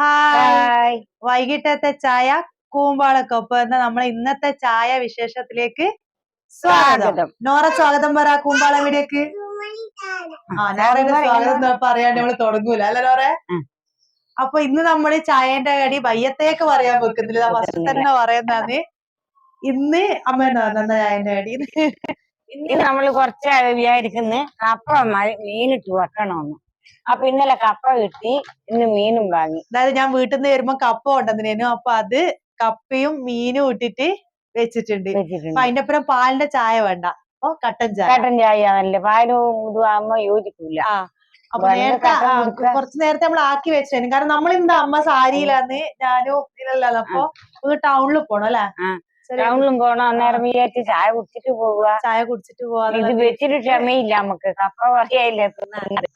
Hi. വൈകിട്ടത്തെ ചായ കൂമ്പാളക്കൊപ്പം എന്ന നമ്മളെ ഇന്നത്തെ ചായ വിശേഷത്തിലേക്ക് സ്വാഗതം. നോറ സ്വാഗതം പറ കൂമ്പാള വീഡിയോക്ക് ആ നോറയുടെ സ്വാഗതം പറയാണ്ട് നമ്മൾ തുടങ്ങൂല. അല്ല നോറെ. അപ്പൊ ഇന്ന് നമ്മൾ ചായന്റെ കടി വയ്യത്തേക്ക് പറയാൻ വെക്കുന്നില്ല. ഫസ്റ്റ് തന്നെ പറയുന്നതാണ്. ഇന്ന് അമ്മ എന്താ പറഞ്ഞ ചായന്റെ കടി? ഇന്ന് നമ്മൾ കുറച്ച് വിചാരിക്കുന്നു കപ്പ മ- മീനിട്ട് വെക്കണമെന്ന്. അപ്പൊ ഇന്നലെ കപ്പ കിട്ടി ഇന്ന് മീനും വാങ്ങി. അതായത് ഞാൻ വീട്ടിൽ നിന്ന് വരുമ്പോ കപ്പ കൊണ്ടുവന്നേനു അപ്പൊ അത് കപ്പയും മീനും ഇട്ടിട്ട് വെച്ചിട്ടുണ്ട്. അപ്പൊ അതിന്റെ അപ്പുറം പാലിന്റെ ചായ വേണ്ട. ഓ കട്ടൻ ചായ. കട്ടൻ ചായ ആണല്ലേ. പാലും ഇതുവാകുമ്പോ യോജിക്കൂല. ആ. അപ്പൊ നേരത്തെ കുറച്ച് നേരത്തെ നമ്മൾ ആക്കി വെച്ചേന് കാരണം നമ്മൾ ഇന്ന് അമ്മ സാരിയിലാന്ന് ഞാനും ഇതിലല്ലാന്ന്. അപ്പൊ ഒന്ന് ടൗണിൽ പോണം അല്ലെ? ടൗണിലും പോണം. അന്നേരം വിചാരിച്ച് ചായ കുടിച്ചിട്ട് പോവുക. ചായ കുടിച്ചിട്ട് ഇത് പോവാന്ന് വെച്ചിട്ട് ക്ഷമയില്ല നമുക്ക്. കപ്പ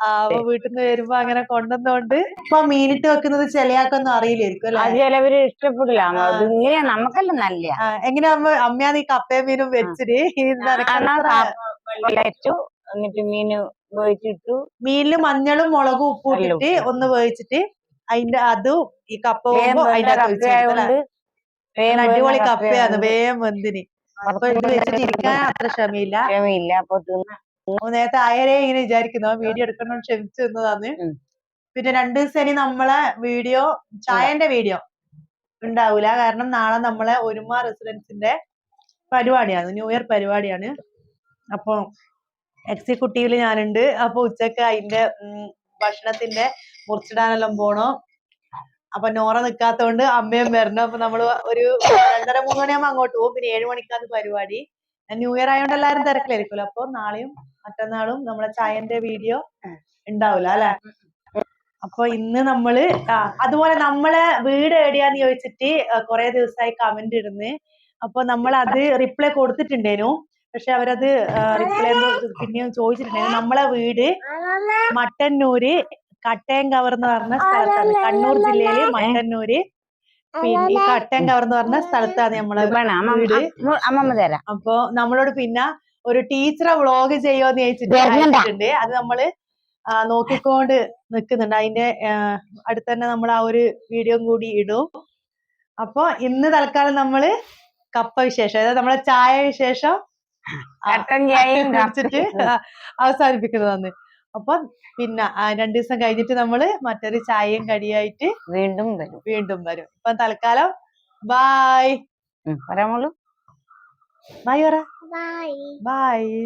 അപ്പൊ വീട്ടിൽ നിന്ന് വരുമ്പോ അങ്ങനെ കൊണ്ടുവന്നോണ്ട് ഇപ്പൊ മീനിട്ട് വെക്കുന്നത് ചിലയാക്കൊന്നും അറിയില്ലായിരിക്കും അല്ലെ? അത് ചിലവര് ഇഷ്ടപ്പെടില്ല. ഇങ്ങനെയാ ഇങ്ങനെ നമുക്കെല്ലാം നല്ല എങ്ങനെ അമ്മ അമ്മയാണ് ഈ കപ്പയും മീനും വെച്ചിട്ട് വെച്ചു എന്നിട്ട് മീന് വേവിച്ചിട്ടു. മീനിൽ മഞ്ഞളും മുളകും ഉപ്പും ഇട്ടിട്ട് ഒന്ന് വേവിച്ചിട്ട് അതിന്റെ അതും ഈ കപ്പ അതിന്റെ വേഗം അടിപൊളി കപ്പയാണ് വേഗം വെന്തിന്. അപ്പൊ ഇത് വെച്ചിട്ട് ഇരിക്കാൻ അത്ര ക്ഷമയില്ല. ക്ഷമയില്ല അപ്പൊ നേരത്തെ ആയരെ ഇങ്ങനെ വിചാരിക്കുന്നു. വീഡിയോ എടുക്കണം ക്ഷമിച്ചു തന്നതാണ്. പിന്നെ രണ്ടു ദിവസം ഇനി നമ്മളെ വീഡിയോ ചായന്റെ വീഡിയോ ഉണ്ടാവൂല. കാരണം നാളെ നമ്മളെ ഒരുമ റെസിഡൻസിന്റെ പരിപാടിയാണ്. ന്യൂ ഇയർ പരിപാടിയാണ്. അപ്പൊ എക്സിക്യൂട്ടീവിൽ ഞാനുണ്ട്. അപ്പൊ ഉച്ചയ്ക്ക് അതിന്റെ ഉം, ഭക്ഷണത്തിന്റെ മുറിച്ചിടാനെല്ലാം പോണോ? അപ്പൊ നോറ നിക്കാത്തോണ്ട് അമ്മയും വരണം അപ്പൊ നമ്മൾ ഒരു രണ്ടര മൂന്ന് മണിയാകുമ്പോ അങ്ങോട്ട് പോകും പിന്നെ ഏഴു മണിക്കാണ് പരിപാടി. ന്യൂ ഇയർ ആയതുകൊണ്ട് എല്ലാരും തിരക്കിലായിരിക്കുമല്ലോ അപ്പൊ നാളെയും മറ്റന്നാളും നമ്മളെ ചായന്റെ വീഡിയോ ഉണ്ടാവില്ല അല്ലെ? അപ്പൊ ഇന്ന് നമ്മൾ അതുപോലെ നമ്മളെ വീട് എവിടെയാന്ന് ചോദിച്ചിട്ട് കുറെ ദിവസമായി കമന്റ് ഇടുന്ന്. അപ്പൊ നമ്മൾ അത് റിപ്ലൈ കൊടുത്തിട്ടുണ്ടേനു. പക്ഷെ അവരത് റിപ്ലൈ പിന്നെയും ചോദിച്ചിട്ടുണ്ടായിരുന്നു നമ്മളെ വീട് മട്ടന്നൂര് കട്ടയംകവർ എന്ന് പറഞ്ഞ സ്ഥലത്താണ്. കണ്ണൂർ ജില്ലയിലെ മട്ടന്നൂര്. പിന്നെ ഈ കട്ടയംകവർ എന്ന് പറഞ്ഞ സ്ഥലത്താണ് നമ്മളെ വീട്. അപ്പൊ നമ്മളോട് പിന്നെ ഒരു ടീച്ചറെ വ്ളോഗ് ചെയ്യോന്ന് ചോദിച്ചിട്ട് അത് നമ്മൾ നോക്കിക്കൊണ്ട് നിക്കുന്നുണ്ട്. അതിന്റെ അടുത്ത് തന്നെ നമ്മൾ ആ ഒരു വീഡിയോ കൂടി ഇടും. അപ്പൊ ഇന്ന് തൽക്കാലം നമ്മൾ കപ്പ വിശേഷം അതായത് നമ്മളെ ചായ വിശേഷം. അവസാനിപ്പിക്കുന്നതാണ്. അപ്പൊ പിന്നെ രണ്ടു ദിവസം കഴിഞ്ഞിട്ട് നമ്മൾ മറ്റൊരു ചായയും കടിയായിട്ട് വീണ്ടും വരും. വീണ്ടും വരും. ഇപ്പൊ തൽക്കാലം ബായ് പറയാമോളൂ ബായ് പറ ബായ്